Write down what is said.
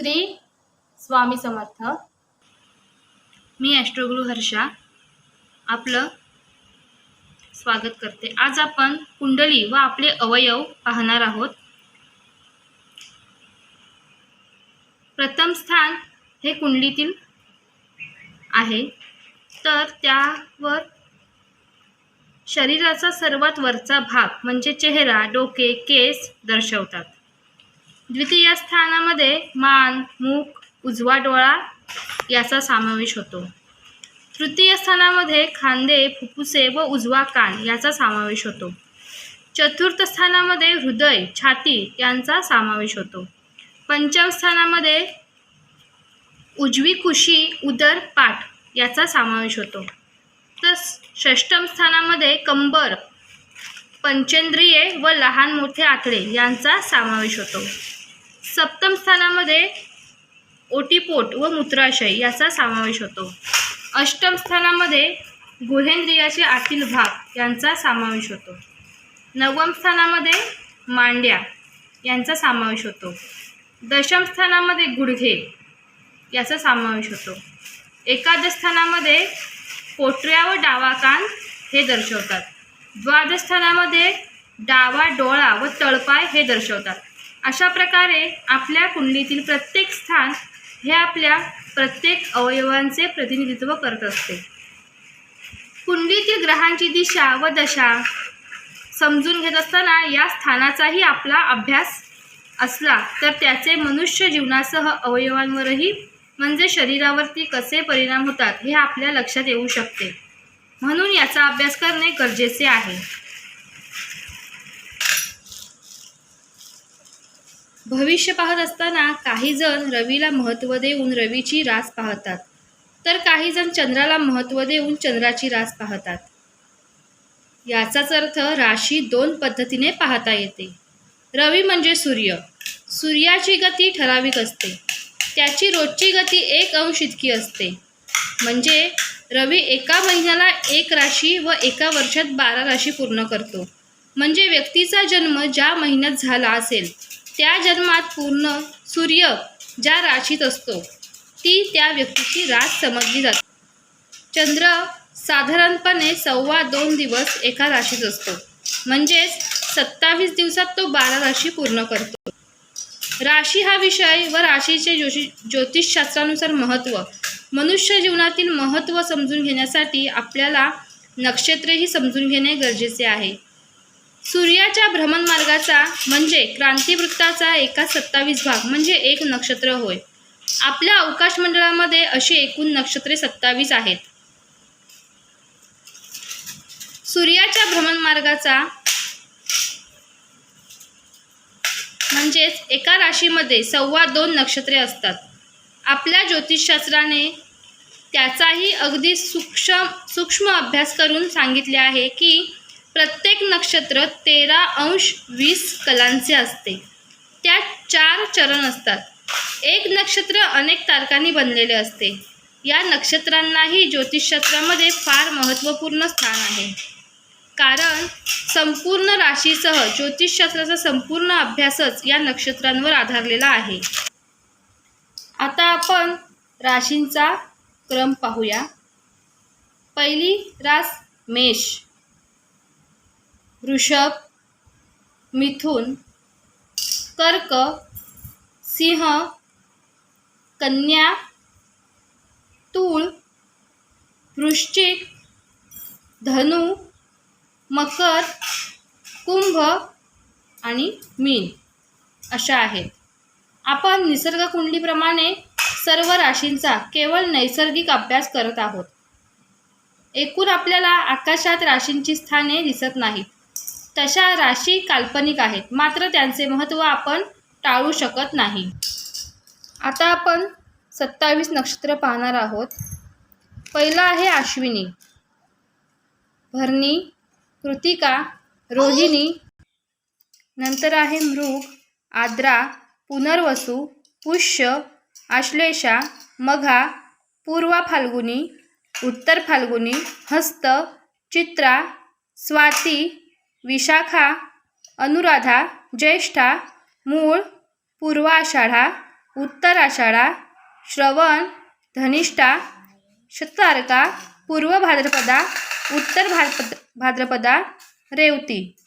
श्री स्वामी समर्थ. मी ॲस्ट्रोगुरु हर्षा. आपलं स्वागत करते. आज आपण कुंडली व आपले अवयव पाहणार आहोत. प्रथम स्थान हे कुंडलीतील आहे. तर त्यावर शरीराचा सर्वात वरचा भाग म्हणजे चेहरा डोके केस दर्शवतात. द्वितीय स्थानामध्ये मान मूक उजवा डोळा याचा समावेश होतो. तृतीय स्थानामध्ये खांदे फुफ्फुसे व उजवा कान याचा समावेश होतो. चतुर्थ स्थानामध्ये हृदय छाती यांचा समावेश होतो. पंचम स्थानामध्ये उजवी कुशी उदर पाठ याचा समावेश होतो. तर षष्टम स्थानामध्ये कंबर पंचेंद्रिये व लहान मोठे आकडे यांचा समावेश होतो. सप्तम स्थानामध्ये ओटीपोट व मूत्राशय याचा समावेश होतो. अष्टम स्थानामध्ये गुहेंद्रियाचे आतील भाग यांचा समावेश होतो. नवम स्थानामध्ये मांड्या यांचा समावेश होतो. दशम स्थानामध्ये गुडघे याचा समावेश होतो. एकादश स्थानामध्ये पोटऱ्या व डावा कान हे दर्शवतात. द्वादश स्थानामध्ये डावा डोळा व तळपाय हे दर्शवतात. अशा प्रकारे आपल्या कुंडलीतील प्रत्येक स्थान हे आपल्या प्रत्येक अवयवांचे प्रतिनिधित्व करत असते. कुंडलीतील ग्रहांची दिशा व दशा समजून घेत असताना या स्थानाचाही आपला अभ्यास असला तर त्याचे मनुष्य जीवनासह अवयवांवरही म्हणजे शरीरावरती कसे परिणाम होतात हे आपल्या लक्षात येऊ शकते. म्हणून याचा अभ्यास करणे गरजेचे आहे. भविष्य पाहत असताना काही जण रवीला महत्त्व देऊन रवीची रास पाहतात. तर काही जण चंद्राला महत्त्व देऊन चंद्राची रास पाहतात. याचाच अर्थ राशी दोन पद्धतीने पाहता येते. रवी म्हणजे सूर्य. सूर्याची गती ठराविक असते. त्याची रोजची गती एक अंश इतकी असते. म्हणजे रवी एका महिन्याला एक राशी व एका वर्षात बारा राशी पूर्ण करतो. म्हणजे व्यक्तीचा जन्म ज्या महिन्यात झाला असेल त्या जन्मात पूर्ण सूर्य ज्या राशीत असतो ती त्या व्यक्तीची रास समजली जाते. चंद्र साधारणपणे सव्वा दोन दिवस एका राशीत असतो. म्हणजेच सत्तावीस दिवसात तो बारा राशी पूर्ण करतो. राशी हा विषय व राशीचे ज्योति ज्योतिषशास्त्रानुसार महत्त्व मनुष्य जीवनातील महत्त्व समजून घेण्यासाठी आपल्याला नक्षत्रेही समजून घेणे गरजेचे आहे. सूर्याच्या भ्रमणमार्गाचा म्हणजे क्रांतीवृत्ताचा एका सत्तावीस भाग म्हणजे एक नक्षत्र होय. आपल्या अवकाश मंडळामध्ये अशी एकूण नक्षत्रे सत्तावीस आहेत. सूर्याच्या भ्रमणमार्गाचा म्हणजेच एका राशीमध्ये सव्वा दोन नक्षत्रे असतात. आपल्या ज्योतिषशास्त्राने त्याचाही अगदी सूक्ष्म सूक्ष्म अभ्यास करून सांगितले आहे की प्रत्येक नक्षत्र तेरा अंश वीस कलांचे असते. त्यात चार चरण असतात. एक नक्षत्र अनेक तारकांनी बनलेले असते. या नक्षत्रांनाही ज्योतिषशास्त्रामध्ये फार महत्त्वपूर्ण स्थान आहे. कारण संपूर्ण राशीसह ज्योतिषशास्त्राचा संपूर्ण अभ्यासच या नक्षत्रांवर आधारलेला आहे. आता आपण राशींचा क्रम पाहूया. पहिली रास मेष. वृषभ मिथुन कर्क सिंह कन्या तूळ वृश्चिक धनु मकर कुंभ आणि मीन अशा आहेत. आपण निसर्ग कुंडलीप्रमाणे सर्व राशींचा केवळ नैसर्गिक अभ्यास करत आहोत. एकूण आपल्याला आकाशात राशींची स्थाने दिसत नाहीत. तशा राशी काल्पनिक आहेत. मात्र त्यांचे महत्त्व आपण टाळू शकत नाही. आता आपण सत्तावीस नक्षत्र पाहणार आहोत. पहिलं आहे अश्विनी. भरणी कृतिका रोहिणी. नंतर आहे मृग आद्रा पुनर्वसू पुष्य आश्लेषा मघा पूर्वा फाल्गुनी उत्तर फाल्गुनी हस्त चित्रा स्वाती विशाखा अनुराधा ज्येष्ठा मूळ पूर्व आषाढा उत्तर आषाढा श्रवण धनिष्ठा शतारका पूर्व भाद्रपदा उत्तर भाद्रपद भाद्रपदा रेवती.